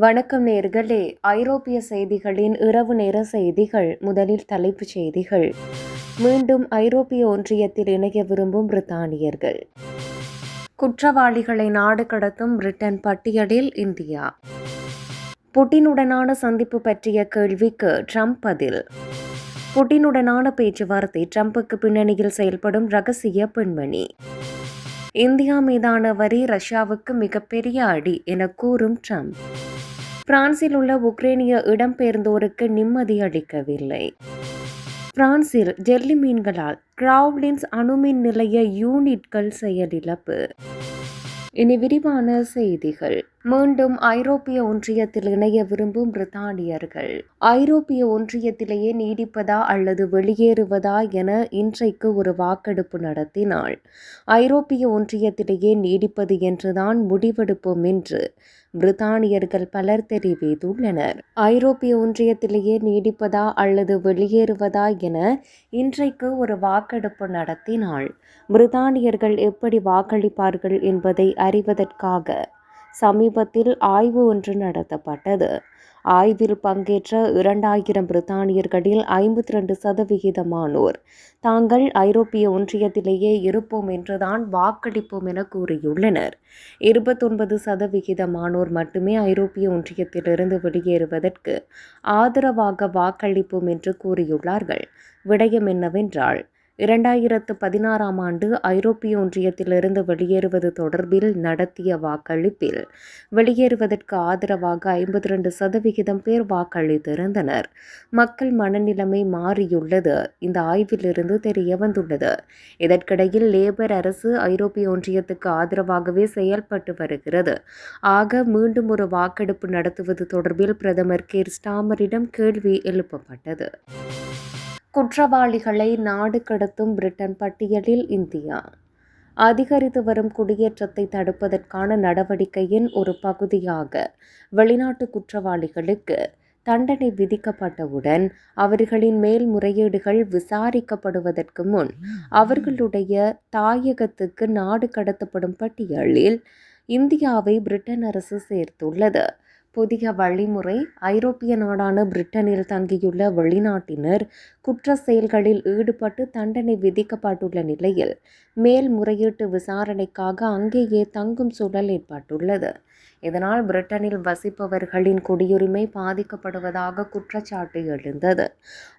வணக்கம் நேர்களே. ஐரோப்பிய செய்திகளின் இரவு நேர செய்திகள் முதலில் தலைப்புச் செய்திகள். மீண்டும் ஐரோப்பிய ஒன்றியத்தில் இணைய விரும்பும் பிரித்தானியர்கள். குற்றவாளிகளை நாடு கடத்தும் பிரிட்டன் பட்டியலில் இந்தியா. புட்டினுடனான சந்திப்பு பற்றிய கேள்விக்கு ட்ரம்ப் பதில். புட்டினுடனான பேச்சுவார்த்தை ட்ரம்புக்கு பின்னணியில் செயல்படும் ரகசிய பெண்மணி. இந்தியா மீதான வரி ரஷ்யாவுக்கு மிகப்பெரிய அடி என கூறும் ட்ரம்ப். பிரான்சில் உள்ள உக்ரைனிய இடம்பெயர்ந்தோருக்கு நிம்மதி அளிக்கவில்லை. பிரான்சில் ஜெல்லி மீன்களால் கிராவ்லின்ஸ் அணுமின் நிலைய யூனிட்கள் செயலிழப்பு. இனி விரிவான செய்திகள். மீண்டும் ஐரோப்பிய ஒன்றியத்தில் இணைய விரும்பும் பிரித்தானியர்கள். ஐரோப்பிய ஒன்றியத்திலேயே நீடிப்பதா அல்லது வெளியேறுவதா என இன்றைக்கு ஒரு வாக்கெடுப்பு நடத்தினாள். ஐரோப்பிய ஒன்றியத்திலேயே நீடிப்பது என்றுதான் முடிவெடுப்போம் என்று பிரித்தானியர்கள் பலர் தெரிவித்துள்ளனர். ஐரோப்பிய ஒன்றியத்திலேயே நீடிப்பதா அல்லது வெளியேறுவதா என இன்றைக்கு ஒரு வாக்கெடுப்பு நடத்தினாள். பிரித்தானியர்கள் எப்படி வாக்களிப்பார்கள் என்பதை அறிவதற்காக சமீபத்தில் ஆய்வு ஒன்று நடத்தப்பட்டது. ஆய்வில் பங்கேற்ற இரண்டாயிரம் பிரித்தானியர்களில் ஐம்பத்தி ரெண்டு சதவிகிதமானோர் தாங்கள் ஐரோப்பிய ஒன்றியத்திலேயே இருப்போம் என்றுதான் வாக்களிப்போம் என கூறியுள்ளனர். இருபத்தொன்பது சதவிகிதமானோர் மட்டுமே ஐரோப்பிய ஒன்றியத்திலிருந்து வெளியேறுவதற்கு ஆதரவாக வாக்களிப்போம் என்று கூறியுள்ளார்கள். விடயம் என்னவென்றால் இரண்டாயிரத்து பதினாறாம் ஆண்டு ஐரோப்பிய ஒன்றியத்திலிருந்து வெளியேறுவது தொடர்பில் நடத்திய வாக்களிப்பில் வெளியேறுவதற்கு ஆதரவாக ஐம்பத்தி ரெண்டு சதவிகிதம் பேர் வாக்களித்திருந்தனர். மக்கள் மனநிலைமை மாறியுள்ளது. இந்த ஆய்விலிருந்து தெரிய வந்துள்ளது இதற்கிடையில் லேபர் அரசு ஐரோப்பிய ஒன்றியத்துக்கு ஆதரவாகவே செயல்பட்டு வருகிறது. ஆக மீண்டும் ஒரு வாக்கெடுப்பு நடத்துவது தொடர்பில் பிரதமர் கேர் ஸ்டாமரிடம் கேள்வி எழுப்பப்பட்டது. குற்றவாளிகளை நாடு கடத்தும் பிரிட்டன் பட்டியலில் இந்தியா. அதிகரித்து வரும் குடியேற்றத்தை தடுப்பதற்கான நடவடிக்கையின் ஒரு பகுதியாக வெளிநாட்டு குற்றவாளிகளுக்கு தண்டனை விதிக்கப்பட்டவுடன் அவர்களின் மேல்முறையீடுகள் விசாரிக்கப்படுவதற்கு முன் அவர்களுடைய தாயகத்துக்கு நாடு கடத்தப்படும் பட்டியலில் இந்தியாவை பிரிட்டன் அரசு சேர்த்துள்ளது. புதிய வழிமுறை. ஐரோப்பிய நாடான பிரிட்டனில் தங்கியுள்ள வெளிநாட்டினர் குற்ற செயல்களில் ஈடுபட்டு தண்டனை விதிக்கப்பட்டுள்ள நிலையில் மேல்முறையீட்டு விசாரணைக்காக அங்கேயே தங்கும் சூழல் ஏற்பட்டுள்ளது. இதனால் பிரிட்டனில் வசிப்பவர்களின் குடியுரிமை பாதிக்கப்படுவதாக குற்றச்சாட்டு எழுந்தது.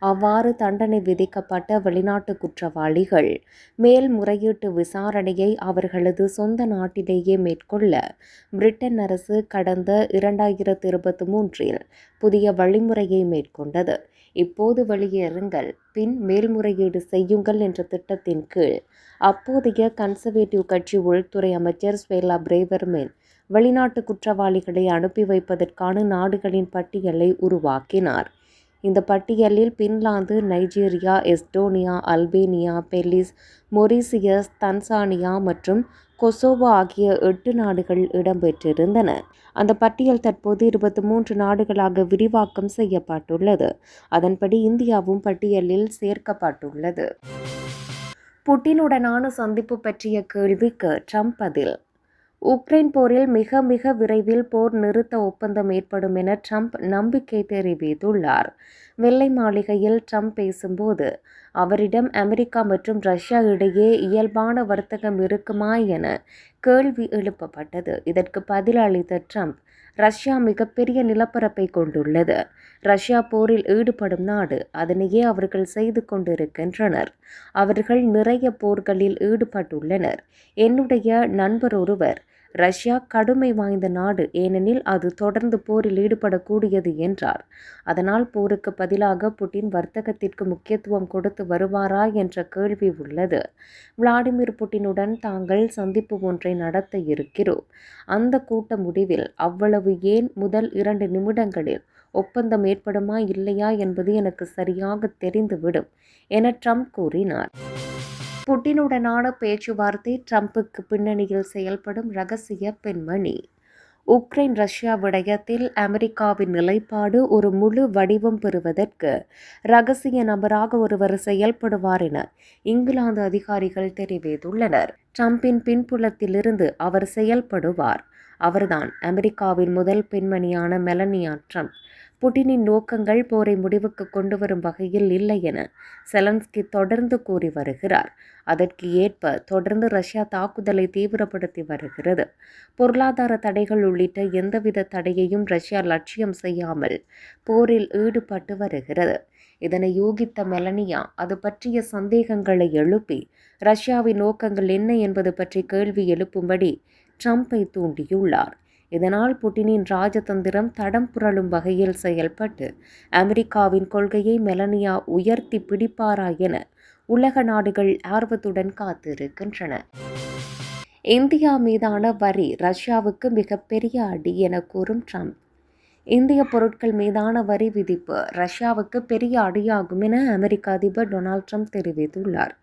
அவ்வாறு தண்டனை விதிக்கப்பட்ட வெளிநாட்டு குற்றவாளிகள் மேல்முறையீட்டு விசாரணையை அவர்களது சொந்த நாட்டிலேயே மேற்கொள்ள பிரிட்டன் அரசு கடந்த இரண்டாயிரத்து இருபத்தி மூன்றில் புதிய வழிமுறையை மேற்கொண்டது. இப்போது வெளியேறுங்கள் பின் மேல்முறையீடு செய்யுங்கள் என்ற திட்டத்தின் கீழ் அப்போதைய கன்சர்வேட்டிவ் கட்சி உள்துறை அமைச்சர் ஸ்வேலா பிரேவர்மேன் வெளிநாட்டு குற்றவாளிகளை அனுப்பி வைப்பதற்கான நாடுகளின் பட்டியலை உருவாக்கினார். இந்த பட்டியலில் Finland Nigeria Estonia Albania Belize Mauritius Tanzania மற்றும் கொசோவோ ஆகிய எட்டு நாடுகள் இடம்பெற்றிருந்தன. அந்த பட்டியல் தற்போது இருபத்தி மூன்று நாடுகளாக விரிவாக்கம் செய்யப்பட்டுள்ளது. அதன்படி இந்தியாவும் பட்டியலில் சேர்க்கப்பட்டுள்ளது. புட்டினுடனான சந்திப்பு பற்றிய கேள்விக்கு ட்ரம்ப் பதில் உக்ரைன் போரில் மிக மிக விரைவில் போர் நிறுத்த ஒப்பந்தம் ஏற்படும் என ட்ரம்ப் நம்பிக்கை தெரிவித்துள்ளார். வெள்ளை மாளிகையில் ட்ரம்ப் பேசும்போது அவரிடம் அமெரிக்கா மற்றும் ரஷ்யா இடையே இயல்பான வர்த்தகம் இருக்குமா என கேள்வி எழுப்பப்பட்டது. இதற்கு பதிலளித்த ட்ரம்ப் ரஷ்யா மிகப்பெரிய நிலப்பரப்பை கொண்டுள்ளது. ரஷ்யா போரில் ஈடுபடும் நாடு அதனையே அவர்கள் செய்து கொண்டிருக்கின்றனர். அவர்கள் நிறைய போர்களில் ஈடுபட்டுள்ளனர். என்னுடைய நண்பர் ஒருவர் ரஷ்யா கடுமை வாய்ந்த நாடு ஏனெனில் அது தொடர்ந்து போரில் ஈடுபடக்கூடியது என்றார். அதனால் போருக்கு பதிலாக புட்டின் வர்த்தகத்திற்கு முக்கியத்துவம் கொடுத்து வருவாரா என்ற கேள்வி உள்ளது. விளாடிமிர் புட்டினுடன் தாங்கள் சந்திப்பு ஒன்றை நடத்த இருக்கிறோம். அந்த கூட்ட முடிவில் அவ்வளவு ஏன் முதல் இரண்டு நிமிடங்களில் ஒப்பந்தம் ஏற்படுமா இல்லையா என்பது எனக்கு சரியாக தெரிந்துவிடும் என ட்ரம்ப் கூறினார். புட்டினுடனான பேச்சுவார்த்தை ட்ரம்புக்கு பின்னணியில் செயல்படும் ரகசிய பெண்மணி. உக்ரைன் ரஷ்யா விடயத்தில் அமெரிக்காவின் நிலைப்பாடு ஒரு முழு வடிவம் பெறுவதற்கு ரகசிய நபராக ஒருவர் செயல்படுவார் என இங்கிலாந்து அதிகாரிகள் தெரிவித்துள்ளனர். ட்ரம்பின் பின்புலத்திலிருந்து அவர் செயல்படுவார். அவர்தான். அமெரிக்காவின் முதல் பெண்மணியான மெலனியா ட்ரம்ப். புட்டினின் நோக்கங்கள் போரை முடிவுக்கு கொண்டு வரும் வகையில் இல்லை என செலன்ஸ்கி தொடர்ந்து கூறி வருகிறார். அதற்கு ஏற்ப தொடர்ந்து ரஷ்யா தாக்குதலை தீவிரப்படுத்தி வருகிறது. பொருளாதார தடைகள் உள்ளிட்ட எந்தவித தடையையும் ரஷ்யா லட்சியம் செய்யாமல் போரில் ஈடுபட்டு வருகிறது. இதனை யூகித்த மெலனியா அது பற்றிய சந்தேகங்களை எழுப்பி ரஷ்யாவின் நோக்கங்கள் என்ன என்பது பற்றி கேள்வி எழுப்பும்படி ட்ரம்பை தூண்டியுள்ளார். இதனால் புட்டினின் ராஜதந்திரம் தடம் புரளும் வகையில் செயல்பட்டு அமெரிக்காவின் கொள்கையை மெலனியா உயர்த்தி பிடிப்பாரா என உலக நாடுகள் ஆர்வத்துடன் காத்திருக்கின்றன. இந்தியா மீதான வரி ரஷ்யாவுக்கு மிகப்பெரிய அடி என கூறும் ட்ரம்ப். இந்திய பொருட்கள் மீதான வரி விதிப்பு ரஷ்யாவுக்கு பெரிய அடியாகும் என அமெரிக்க அதிபர் டொனால்ட் ட்ரம்ப் தெரிவித்துள்ளார்.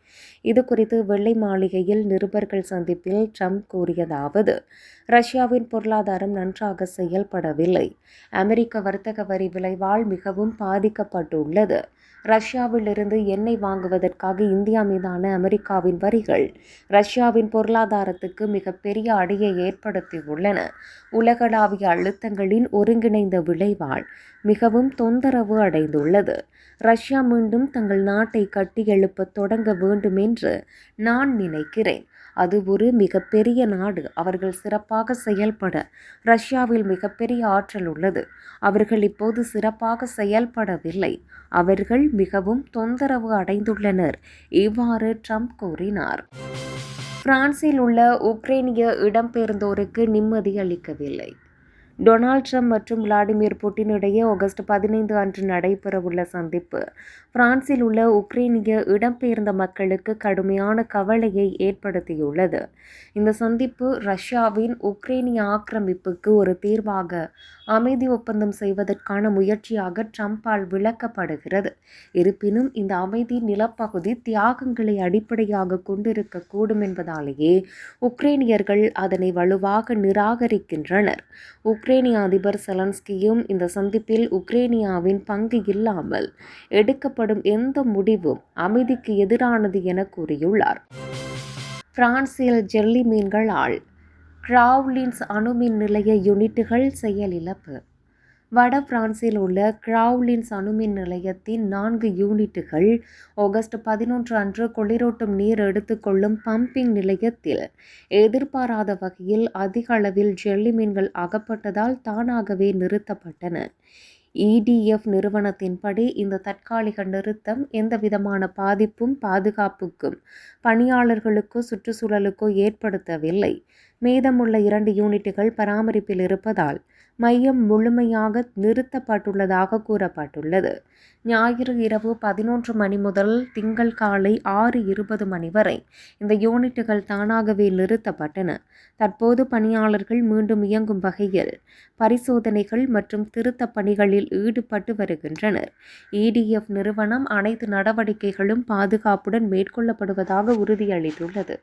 இது குறித்து வெள்ளை மாளிகையில் நிருபர்கள் சந்திப்பில் ட்ரம்ப் கூறியதாவது ரஷ்யாவின் பொருளாதாரம் நன்றாக செயல்படவில்லை. அமெரிக்க வர்த்தக வரி விளைவால் மிகவும் பாதிக்கப்பட்டுள்ளது. ரஷ்யாவிலிருந்து எண்ணெய் வாங்குவதற்காக இந்தியா மீதான அமெரிக்காவின் வரிகள் ரஷ்யாவின் பொருளாதாரத்துக்கு மிகப்பெரிய அடியை ஏற்படுத்தியுள்ளன. உலகளாவிய அழுத்தங்களின் ஒருங்கிணைந்த விளைவால் மிகவும் தொந்தரவு அடைந்துள்ளது. ரஷ்யா மீண்டும் தங்கள் நாட்டை கட்டியெழுப்ப தொடங்க வேண்டும் என்று நான் நினைக்கிறேன். அது ஒரு மிகப்பெரிய நாடு. அவர்கள் சிறப்பாக செயல்பட ரஷ்யாவில் மிகப்பெரிய ஆற்றல் உள்ளது. அவர்கள் இப்போது சிறப்பாக செயல்படவில்லை. அவர்கள் மிகவும் தொந்தரவு அடைந்துள்ளனர். இவ்வாறு ட்ரம்ப் கூறினார். பிரான்சில் உள்ள உக்ரைனிய இடம்பெயர்ந்தோருக்கு நிம்மதி அளிக்கவில்லை. டொனால்ட் ட்ரம்ப் மற்றும் விளாடிமிர் புட்டின் இடையே ஆகஸ்ட் பதினைந்து அன்று நடைபெறவுள்ள சந்திப்பு. பிரான்சில் உள்ள உக்ரைனிய இடம்பெயர்ந்த மக்களுக்கு கடுமையான கவலையை ஏற்படுத்தியுள்ளது. இந்த சந்திப்பு ரஷ்யாவின் உக்ரைனிய ஆக்கிரமிப்புக்கு ஒரு தீர்வாக அமைதி ஒப்பந்தம் செய்வதற்கான முயற்சியாக ட்ரம்ப்பால் விளக்கப்படுகிறது. இருப்பினும் இந்த அமைதி நிலப்பகுதி தியாகங்களை அடிப்படையாக கொண்டிருக்கக்கூடும் என்பதாலேயே உக்ரைனியர்கள் அதனை வலுவாக நிராகரிக்கின்றனர். உக்ரைனிய அதிபர் செலன்ஸ்கியும் இந்த சந்திப்பில் உக்ரைனியாவின் பங்கு இல்லாமல் எடுக்க எடுக்கப்படும் எந்த முடிவும் அமைதிக்கு எதிரானது என கூறியுள்ளார். பிரான்சில் ஜெல்லி மீன்களால் கிராவ்லின்ஸ் அணுமின் நிலைய யூனிட்டுகள் செயலிழப்பு வட பிரான்சில் உள்ள கிராவ்லின்ஸ் அணுமின் நிலையத்தின் நான்கு யூனிட்டுகள் ஆகஸ்ட் பதினொன்று அன்று குளிரூட்டும் நீர் எடுத்துக்கொள்ளும் பம்பிங் நிலையத்தில் எதிர்பாராத வகையில் அதிக அளவில் ஜெல்லி மீன்கள் அகப்பட்டதால் தானாகவே நிறுத்தப்பட்டன. இடிஎஃப் நிறுவனத்தின்படி இந்த தற்காலிக நிறுத்தம் எந்தவிதமான பாதிப்பும் பாதுகாப்புக்கும் பணியாளர்களுக்கோ சுற்றுச்சூழலுக்கோ ஏற்படுத்தவில்லை. மீதமுள்ள இரண்டு யூனிட்டுகள் பராமரிப்பில் இருப்பதால் மையம் முழுமையாக நிறுத்தப்பட்டுள்ளதாக கூறப்பட்டுள்ளது. ஞாயிறு இரவு பதினொன்று மணி முதல் திங்கள் காலை ஆறு இருபது மணி வரை இந்த யூனிட்டுகள் தானாகவே நிறுத்தப்பட்டன. தற்போது பணியாளர்கள் மீண்டும் இயங்கும் வகையில் பரிசோதனைகள் மற்றும் திருத்தப் பணிகளில் ஈடுபட்டு வருகின்றனர். இடிஎஃப் நிறுவனம் அனைத்து நடவடிக்கைகளும் பாதுகாப்புடன் மேற்கொள்ளப்படுவதாக உறுதியளித்துள்ளது.